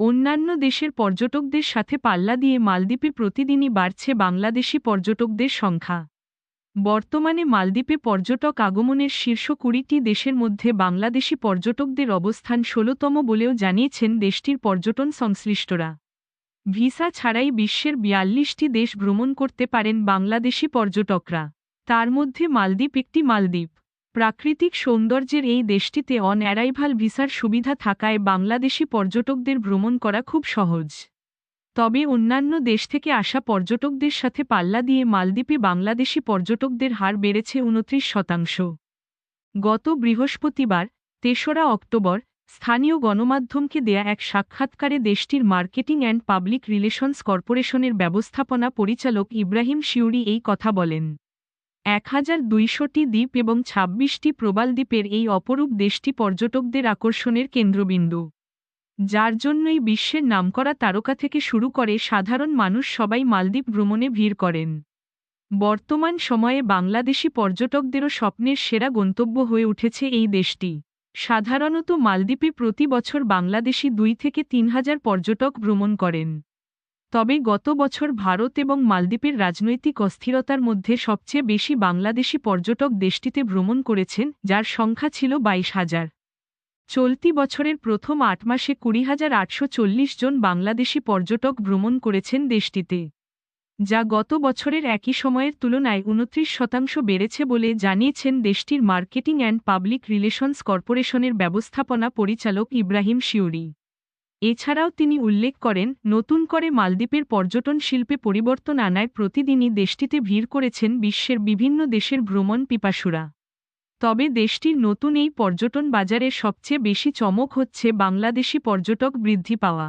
অন্যান্য দেশের পর্যটকদের সাথে পাল্লা দিয়ে মালদ্বীপে প্রতিদিনই বাড়ছে বাংলাদেশি পর্যটকদের সংখ্যা। বর্তমানে মালদ্বীপে পর্যটক আগমনের শীর্ষ কুড়িটি দেশের মধ্যে বাংলাদেশি পর্যটকদের অবস্থান ষোলতম বলেও জানিয়েছেন দেশটির পর্যটন সংশ্লিষ্টরা। ভিসা ছাড়াই বিশ্বের বিয়াল্লিশটি দেশ ভ্রমণ করতে পারেন বাংলাদেশি পর্যটকরা। তার মধ্যে মালদ্বীপ একটি মালদ্বীপ। প্রাকৃতিক সৌন্দর্যের এই দেশটিতে অন অ্যারাইভাল ভিসার সুবিধা থাকায় বাংলাদেশি পর্যটকদের ভ্রমণ করা খুব সহজ। তবে অন্যান্য দেশ থেকে আসা পর্যটকদের সাথে পাল্লা দিয়ে মালদ্বীপে বাংলাদেশি পর্যটকদের হার বেড়েছে উনত্রিশ শতাংশ। গত বৃহস্পতিবার, তেসরা অক্টোবর, স্থানীয় গণমাধ্যমকে দেয়া এক সাক্ষাৎকারে দেশটির মার্কেটিং অ্যান্ড পাবলিক রিলেশনস কর্পোরেশনের ব্যবস্থাপনা পরিচালক ইব্রাহিম শিউরি এই কথা বলেন। এক হাজার দুইশোটি দ্বীপ এবং ছাব্বিশটি প্রবাল দ্বীপের এই অপরূপ দেশটি পর্যটকদের আকর্ষণের কেন্দ্রবিন্দু। যার জন্যই বিশ্বের নামকরা তারকা থেকে শুরু করে সাধারণ মানুষ সবাই মালদ্বীপ ভ্রমণে ভিড় করেন। বর্তমান সময়ে বাংলাদেশি পর্যটকদেরও স্বপ্নের সেরা গন্তব্য হয়ে উঠেছে এই দেশটি। সাধারণত মালদ্বীপে প্রতি বছর বাংলাদেশি দুই থেকে তিন হাজার পর্যটক ভ্রমণ করেন। তবে গত বছর ভারত এবং মালদ্বীপের রাজনৈতিক অস্থিরতার মধ্যে সবচেয়ে বেশি বাংলাদেশি পর্যটক দেশটিতে ভ্রমণ করেছেন, যার সংখ্যা ছিল বাইশ হাজার। চলতি বছরের প্রথম আট মাসে কুড়ি হাজার আটশো জন বাংলাদেশি পর্যটক ভ্রমণ করেছেন দেশটিতে, যা গত বছরের একই সময়ের তুলনায় উনত্রিশ শতাংশ বেড়েছে বলে জানিয়েছেন দেশটির মার্কেটিং অ্যান্ড পাবলিক রিলেশনস কর্পোরেশনের ব্যবস্থাপনা পরিচালক ইব্রাহিম শিউরি। এছাড়াও তিনি উল্লেখ করেন, নতুন করে মালদ্বীপের পর্যটন শিল্পে পরিবর্তন আনায় প্রতিদিনই দেশটিতে ভিড় করেছেন বিশ্বের বিভিন্ন দেশের ভ্রমণ পিপাসুরা। তবে দেশটির নতুন এই পর্যটন বাজারে সবচেয়ে বেশি চমক হচ্ছে বাংলাদেশি পর্যটক বৃদ্ধি পাওয়া।